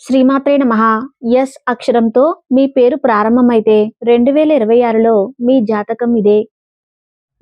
శ్రీమాత్రే నమ. ఎస్ అక్షరంతో మీ పేరు ప్రారంభమైతే రెండు వేల ఇరవై ఆరులో మీ జాతకం ఇదే.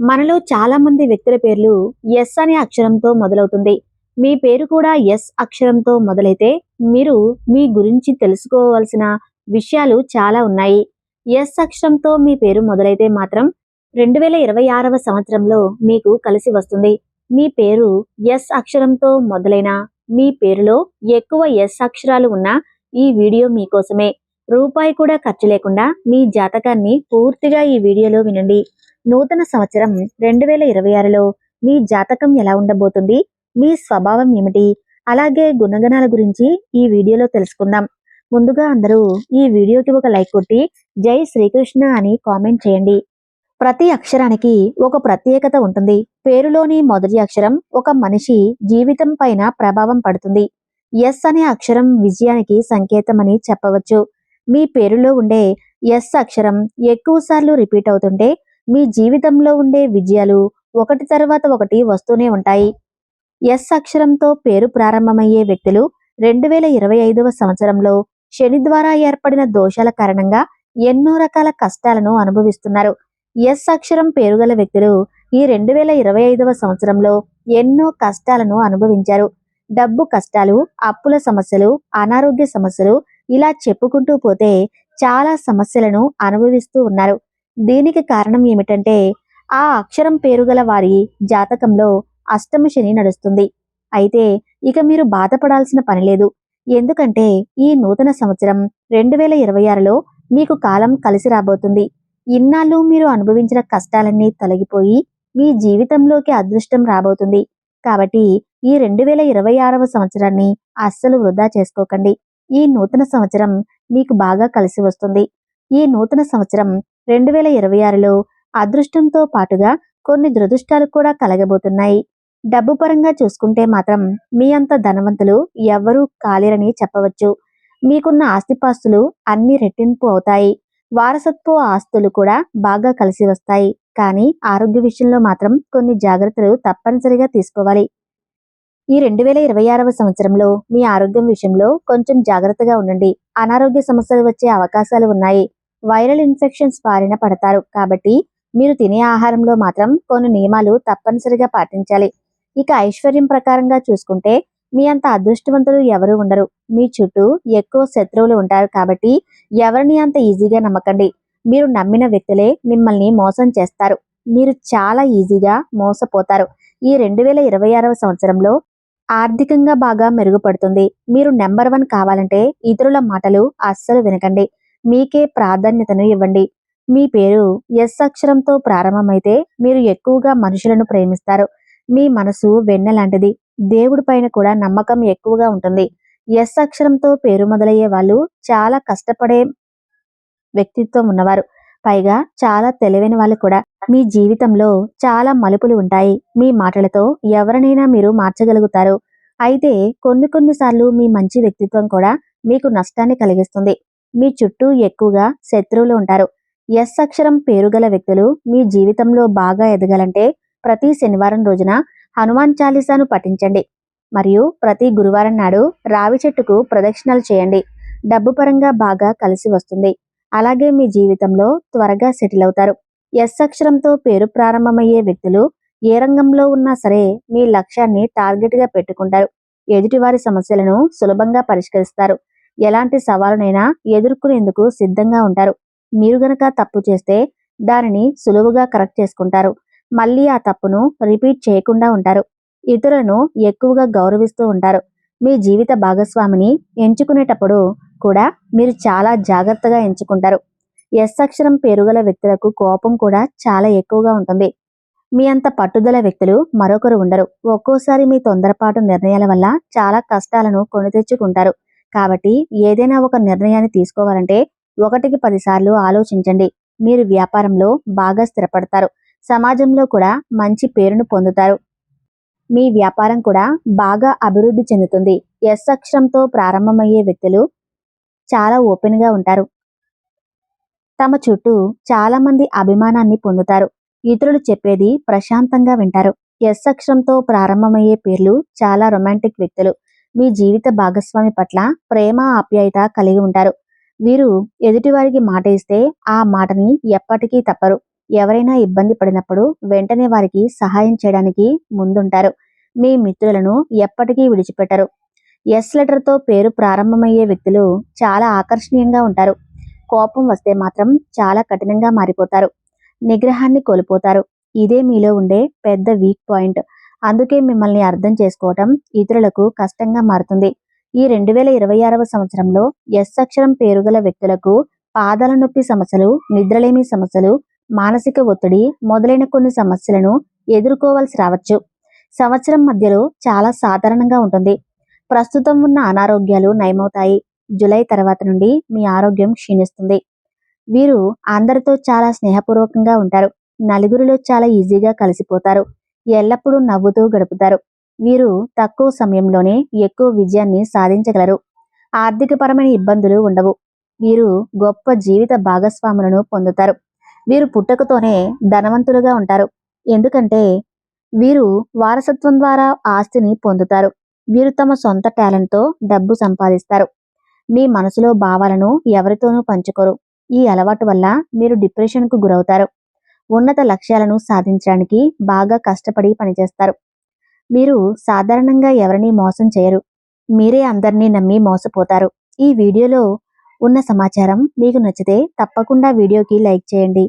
మనలో చాలా మంది వ్యక్తుల పేర్లు ఎస్ అనే అక్షరంతో మొదలవుతుంది. మీ పేరు కూడా ఎస్ అక్షరంతో మొదలైతే మీరు మీ గురించి తెలుసుకోవాల్సిన విషయాలు చాలా ఉన్నాయి. ఎస్ అక్షరంతో మీ పేరు మొదలైతే మాత్రం రెండు వేల ఇరవై ఆరవ సంవత్సరంలో మీకు కలిసి వస్తుంది. మీ పేరు ఎస్ అక్షరంతో మొదలైన మీ పేరులో ఎక్కువ ఎస్ అక్షరాలు ఉన్న ఈ వీడియో మీకోసమే. రూపాయి కూడా ఖర్చు లేకుండా మీ జాతకాన్ని పూర్తిగా ఈ వీడియోలో వినండి. నూతన సంవత్సరం రెండు వేల ఇరవై ఆరులో మీ జాతకం ఎలా ఉండబోతుంది? మీ స్వభావం ఏమిటి? అలాగే గుణగణాల గురించి ఈ వీడియోలో తెలుసుకుందాం. ముందుగా అందరూ ఈ వీడియోకి ఒక లైక్ కొట్టి జై శ్రీకృష్ణ అని కామెంట్ చేయండి. ప్రతి అక్షరానికి ఒక ప్రత్యేకత ఉంటుంది. పేరులోని మొదటి అక్షరం ఒక మనిషి జీవితం పైన ప్రభావం పడుతుంది. ఎస్ అనే అక్షరం విజయానికి సంకేతమని చెప్పవచ్చు. మీ పేరులో ఉండే ఎస్ అక్షరం ఎక్కువ సార్లు రిపీట్ అవుతుంటే మీ జీవితంలో ఉండే విజయాలు ఒకటి తర్వాత ఒకటి వస్తూనే ఉంటాయి. ఎస్ అక్షరంతో పేరు ప్రారంభమయ్యే వ్యక్తులు రెండు వేల ఇరవై ఐదవ సంవత్సరంలో శని ద్వారా ఏర్పడిన దోషాల కారణంగా ఎన్నో రకాల కష్టాలను అనుభవిస్తున్నారు. ఎస్ అక్షరం పేరుగల వ్యక్తులు ఈ రెండు వేల ఇరవై ఐదవ సంవత్సరంలో ఎన్నో కష్టాలను అనుభవించారు. డబ్బు కష్టాలు అప్పుల సమస్యలు అనారోగ్య సమస్యలు ఇలా చెప్పుకుంటూ పోతే చాలా సమస్యలను అనుభవిస్తూ ఉన్నారు. దీనికి కారణం ఏమిటంటే ఆ అక్షరం పేరుగల వారి జాతకంలో అష్టమ శని నడుస్తుంది. అయితే ఇక మీరు బాధపడాల్సిన పని లేదు. ఎందుకంటే ఈ నూతన సంవత్సరం రెండు వేల ఇరవై ఆరులో మీకు కాలం కలిసి రాబోతుంది. ఇన్నాళ్ళు మీరు అనుభవించిన కష్టాలన్నీ తొలగిపోయి మీ జీవితంలోకి అదృష్టం రాబోతుంది. కాబట్టి ఈ రెండు వేల ఇరవై ఆరవ సంవత్సరాన్ని అస్సలు వృధా చేసుకోకండి. ఈ నూతన సంవత్సరం మీకు బాగా కలిసి వస్తుంది. ఈ నూతన సంవత్సరం రెండు వేల ఇరవై ఆరులో అదృష్టంతో పాటుగా కొన్ని దురదృష్టాలు కూడా కలగబోతున్నాయి. డబ్బు పరంగా చూసుకుంటే మాత్రం మీ అంత ధనవంతులు ఎవ్వరూ కాలేరని చెప్పవచ్చు. మీకున్న ఆస్తిపాస్తులు అన్ని రెట్టింపు అవుతాయి. వారసత్వ ఆస్తులు కూడా బాగా కలిసి వస్తాయి. కానీ ఆరోగ్య విషయంలో మాత్రం కొన్ని జాగ్రత్తలు తప్పనిసరిగా తీసుకోవాలి. ఈ రెండు వేల ఇరవై ఆరవ సంవత్సరంలో మీ ఆరోగ్యం విషయంలో కొంచెం జాగ్రత్తగా ఉండండి. అనారోగ్య సమస్యలు వచ్చే అవకాశాలు ఉన్నాయి. వైరల్ ఇన్ఫెక్షన్స్ బారిన పడతారు. కాబట్టి మీరు తినే ఆహారంలో మాత్రం కొన్ని నియమాలు తప్పనిసరిగా పాటించాలి. ఇక ఐశ్వర్యం ప్రకారంగా చూసుకుంటే మీ అంత అదృష్టవంతులు ఎవరు ఉండరు. మీ చుట్టూ ఎక్కువ శత్రువులు ఉంటారు కాబట్టి ఎవరిని అంత ఈజీగా నమ్మకండి. మీరు నమ్మిన వ్యక్తులే మిమ్మల్ని మోసం చేస్తారు. మీరు చాలా ఈజీగా మోసపోతారు. ఈ రెండు వేల ఇరవై ఆరవ సంవత్సరంలో ఆర్థికంగా బాగా మెరుగుపడుతుంది. మీరు నెంబర్ వన్ కావాలంటే ఇతరుల మాటలు అస్సలు వినకండి. మీకే ప్రాధాన్యతను ఇవ్వండి. మీ పేరు ఎస్ అక్షరంతో ప్రారంభమైతే మీరు ఎక్కువగా మనుషులను ప్రేమిస్తారు. మీ మనసు వెన్నెలాంటిది. దేవుడి పైన కూడా నమ్మకం ఎక్కువగా ఉంటుంది. ఎస్ అక్షరంతో పేరు మొదలయ్యే వాళ్ళు చాలా కష్టపడే వ్యక్తిత్వం ఉన్నవారు. పైగా చాలా తెలివైన వాళ్ళు కూడా. మీ జీవితంలో చాలా మలుపులు ఉంటాయి. మీ మాటలతో ఎవరినైనా మీరు మార్చగలుగుతారు. అయితే కొన్ని కొన్నిసార్లు మీ మంచి వ్యక్తిత్వం కూడా మీకు నష్టాన్ని కలిగిస్తుంది. మీ చుట్టూ ఎక్కువగా శత్రువులు ఉంటారు. ఎస్ అక్షరం పేరుగల వ్యక్తులు మీ జీవితంలో బాగా ఎదగాలంటే ప్రతి శనివారం రోజున హనుమాన్ చాలీసాను పఠించండి. మరియు ప్రతి గురువారం నాడు రావి చెట్టుకు ప్రదక్షిణలు చేయండి. డబ్బు పరంగా బాగా కలిసి వస్తుంది. అలాగే మీ జీవితంలో త్వరగా సెటిల్ అవుతారు. ఎస్ అక్షరంతో పేరు ప్రారంభమయ్యే వ్యక్తులు ఏ రంగంలో ఉన్నా సరే మీ లక్ష్యాన్ని టార్గెట్గా పెట్టుకుంటారు. ఎదుటివారి సమస్యలను సులభంగా పరిష్కరిస్తారు. ఎలాంటి సవాలునైనా ఎదుర్కొనేందుకు సిద్ధంగా ఉంటారు. మీరు గనక తప్పు చేస్తే దానిని సులువుగా కరెక్ట్ చేసుకుంటారు. మళ్ళీ ఆ తప్పును రిపీట్ చేయకుండా ఉంటారు. ఇతరులను ఎక్కువగా గౌరవిస్తూ ఉంటారు. మీ జీవిత భాగస్వామిని ఎంచుకునేటప్పుడు కూడా మీరు చాలా జాగ్రత్తగా ఎంచుకుంటారు. ఎస్ అక్షరం పేరుగల వ్యక్తులకు కోపం కూడా చాలా ఎక్కువగా ఉంటుంది. మీ అంత పట్టుదల వ్యక్తులు మరొకరు ఉండరు. ఒక్కోసారి మీ తొందరపాటు నిర్ణయాల వల్ల చాలా కష్టాలను కొని తెచ్చుకుంటారు. కాబట్టి ఏదైనా ఒక నిర్ణయాన్ని తీసుకోవాలంటే ఒకటికి పదిసార్లు ఆలోచించండి. మీరు వ్యాపారంలో బాగా స్థిరపడతారు. సమాజంలో కూడా మంచి పేరును పొందుతారు. మీ వ్యాపారం కూడా బాగా అభివృద్ధి చెందుతుంది. ఎస్ అక్షరంతో ప్రారంభమయ్యే వ్యక్తులు చాలా ఓపెన్గా ఉంటారు. తమ చుట్టూ చాలా మంది అభిమానాన్ని పొందుతారు. ఇతరులు చెప్పేది ప్రశాంతంగా వింటారు. ఎస్ అక్షరంతో ప్రారంభమయ్యే పేర్లు చాలా రొమాంటిక్ వ్యక్తులు. మీ జీవిత భాగస్వామి పట్ల ప్రేమ ఆప్యాయత కలిగి ఉంటారు. వీరు ఎదుటివారికి మాట ఇస్తే ఆ మాటని ఎప్పటికీ తప్పరు. ఎవరైనా ఇబ్బంది పడినప్పుడు వెంటనే వారికి సహాయం చేయడానికి ముందుంటారు. మీ మిత్రులను ఎప్పటికీ విడిచిపెట్టరు. ఎస్ లెటర్తో పేరు ప్రారంభమయ్యే వ్యక్తులు చాలా ఆకర్షణీయంగా ఉంటారు. కోపం వస్తే మాత్రం చాలా కఠినంగా మారిపోతారు. నిగ్రహాన్ని కోల్పోతారు. ఇదే మీలో ఉండే పెద్ద వీక్ పాయింట్ అందుకే మిమ్మల్ని అర్థం చేసుకోవటం ఇతరులకు కష్టంగా మారుతుంది. ఈ రెండు వేల ఇరవై ఆరవ సంవత్సరంలో ఎస్ అక్షరం పేరుగల వ్యక్తులకు పాదాల నొప్పి సమస్యలు నిద్రలేమి సమస్యలు మానసిక ఒత్తిడి మొదలైన కొన్ని సమస్యలను ఎదుర్కోవాల్సి రావచ్చు. సంవత్సరం మధ్యలో చాలా సాధారణంగా ఉంటుంది. ప్రస్తుతం ఉన్న అనారోగ్యాలు నయమవుతాయి. జూలై తర్వాత నుండి మీ ఆరోగ్యం క్షీణిస్తుంది. వీరు అందరితో చాలా స్నేహపూర్వకంగా ఉంటారు. నలుగురిలో చాలా ఈజీగా కలిసిపోతారు. ఎల్లప్పుడూ నవ్వుతూ గడుపుతారు. వీరు తక్కువ సమయంలోనే ఎక్కువ విజయాన్ని సాధించగలరు. ఆర్థికపరమైన ఇబ్బందులు ఉండవు. వీరు గొప్ప జీవిత భాగస్వాములను పొందుతారు. వీరు పుట్టకతోనే ధనవంతులుగా ఉంటారు. ఎందుకంటే వీరు వారసత్వం ద్వారా ఆస్తిని పొందుతారు. వీరు తమ సొంత టాలెంట్తో డబ్బు సంపాదిస్తారు. మీ మనసులో భావాలను ఎవరితోనూ పంచుకోరు. ఈ అలవాటు వల్ల మీరు డిప్రెషన్కు గురవుతారు. ఉన్నత లక్ష్యాలను సాధించడానికి బాగా కష్టపడి పనిచేస్తారు. మీరు సాధారణంగా ఎవరిని మోసం చేయరు. మీరే అందరినీ నమ్మి మోసపోతారు. ఈ వీడియోలో ఉన్న సమాచారం మీకు నచ్చితే తప్పకుండా వీడియోకి లైక్ చేయండి.